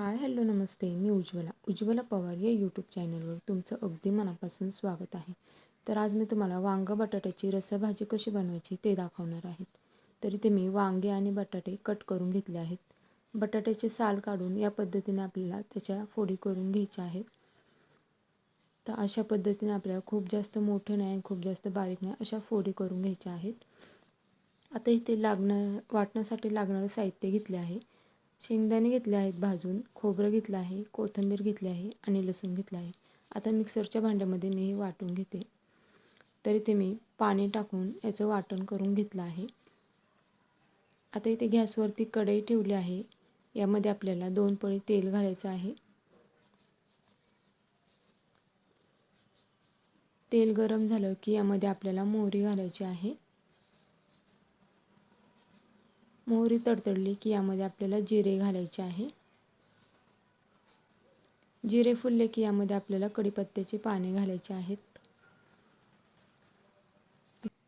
हाय hello नमस्ते. मी उज्ज्वला. उज्ज्वला पवार या यूट्यूब चॅनलवर तुमचं अगदी मनापासून स्वागत आहे. तर आज मी तुम्हाला वांग बटाट्याची रसभाजी कशी बनवायची ते दाखवणार आहेत. तर इथे मी वांगे आणि बटाटे कट करून घेतले आहेत. बटाट्याचे साल काढून या पद्धतीने आपल्याला त्याच्या फोडी करून घ्यायच्या आहेत. तर अशा पद्धतीने आपल्याला खूप जास्त मोठे नाही आणि खूप जास्त बारीक नाही अशा फोडी करून घ्यायच्या आहेत. आता इथे लागणं वाटण्यासाठी लागणारं साहित्य घेतले आहे. शेंगदाणे घेतले आहेत भाजून खोबरं घेतलं आहे कोथिंबीर घेतली आहे आणि लसूण घेतलं आहे. आता मिक्सरच्या भांड्यामध्ये मी हे वाटून घेते. तर इथे मी पाणी टाकून याचं वाटण करून घेतलं आहे. आता इथे गॅसवरती कढई ठेवली आहे. यामध्ये आपल्याला दोन पळी तेल घालायचं आहे. तेल गरम झालं की यामध्ये आपल्याला मोहरी घालायची आहे. मोहरी तडतडली की यामध्ये आपल्याला जिरे घालायचे आहे. जिरे फुलले की यामध्ये आपल्याला कढीपत्त्याचे पाने घालायचे आहेत.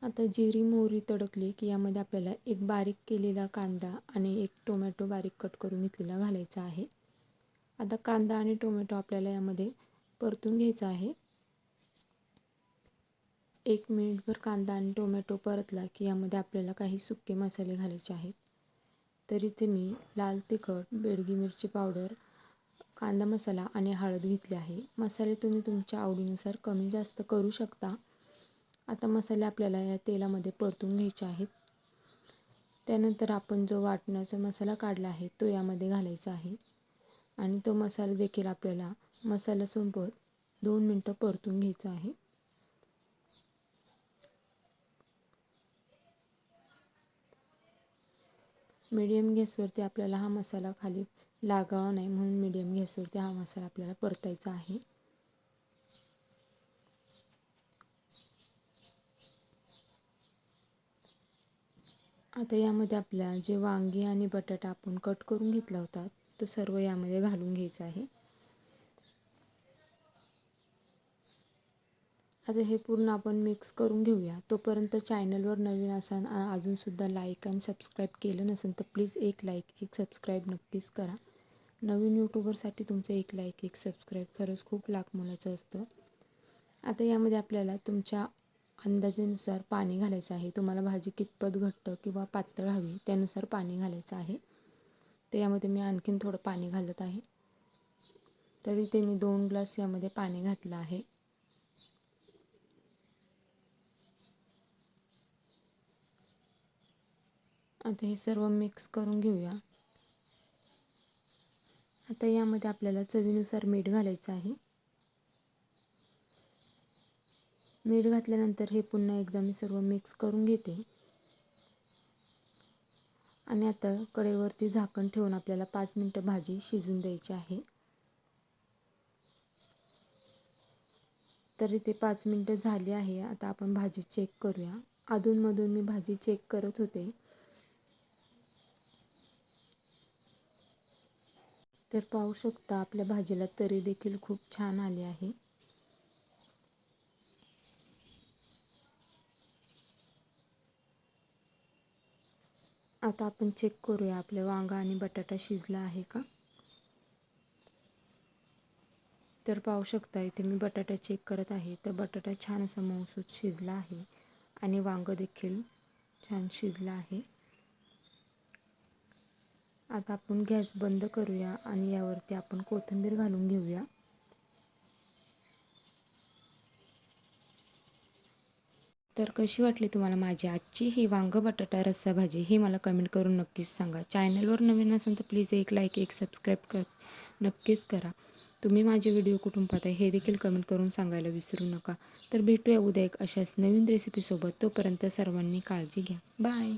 आता जिरी मोहरी तडकली की यामध्ये आपल्याला एक बारीक केलेला कांदा आणि एक टोमॅटो बारीक कट करून घेतलेला घालायचा आहे. आता कांदा आणि टोमॅटो आपल्याला यामध्ये परतून घ्यायचा आहे. एक मिनिटभर कांदा आणि टोमॅटो परतला की यामध्ये आपल्याला काही सुके मसाले घालायचे आहेत. तर इथे मी लाल तिखट बेडगी मिरची पावडर कांदा मसाला आणि हळद घेतली आहे. मसाले तुम्ही तुमच्या आवडीनुसार कमी जास्त करू शकता. आता मसाले आपल्याला या तेलामध्ये परतून घ्यायचे आहेत. त्यानंतर आपण जो वाटण्याचा मसाला काढला आहे तो यामध्ये घालायचा आहे. आणि तो मसाला देखील आपल्याला मसाल्यासोबत दोन मिनटं परतून घ्यायचा आहे. मीडियम गॅसवरती आपल्याला हा मसाला खाली लागावा नाही म्हणून मीडियम गॅसवरती हा मसाला आपल्याला परतायचा आहे. आता यामध्ये आपल्या जे वांगी आणि बटाटा आपण कट करून घेतला होता तो सर्व यामध्ये घालून घ्यायचा आहे. आता हे पूर्ण आपण मिक्स करून घेऊया. तोपर्यंत चॅनलवर नवीन असाल अजूनसुद्धा लाईक आणि सबस्क्राईब केलं नसेल तर प्लीज एक लाईक एक सबस्क्राईब नक्कीच करा. नवीन यूट्यूबरसाठी तुमचं एक लाईक एक सबस्क्राईब खरंच खूप लाख मोलाचं असतं. आता यामध्ये आपल्याला तुमच्या अंदाजेनुसार पाणी घालायचं आहे. तुम्हाला भाजी कितपत घट्ट किंवा पातळ हवी त्यानुसार पाणी घालायचं आहे. तर यामध्ये मी आणखीन थोडं पाणी घालत आहे. तर इथे मी दोन ग्लास यामध्ये पाणी घातलं आहे. आता हे सर्व मिक्स करून घेऊया. आता यामध्ये आपल्याला चवीनुसार मीठ घालायचं आहे. मीठ घातल्यानंतर हे पुन्हा एकदा मी सर्व मिक्स करून घेते. आणि आता कडेवरती झाकण ठेवून आपल्याला पाच मिनटं भाजी शिजून द्यायची आहे. तर इथे पाच मिनटं झाली आहे. आता आपण भाजी चेक करूया. अधूनमधून मी भाजी चेक करत होते. तर पाहू शकता आपल्या भाजीला तरी देखील खूप छान आली आहे. आता आपण चेक करूया आपल्या वांगा आणि बटाटा शिजला आहे का? तर पाहू शकता इथे मी बटाटा चेक करत आहे. तर बटाटा छान असा मऊसूत शिजला आहे आणि वांगं देखील छान शिजलं आहे. आता आपण गॅस बंद करूया आणि यावरती आपण कोथिंबीर घालून घेऊया. तर कशी वाटली तुम्हाला माझी आजची ही वांग बटाटा रस्सा भाजी हे मला कमेंट करून नक्कीच सांगा. चॅनलवर नवीन असेल तर प्लीज एक लाईक एक सबस्क्राईब कर नक्कीच करा. तुम्ही माझे व्हिडिओ कुठून पाहता हे देखील कमेंट करून सांगायला विसरू नका. तर भेटूया उद्या एक अशाच नवीन रेसिपीसोबत तोपर्यंत सर्वांनी काळजी घ्या. बाय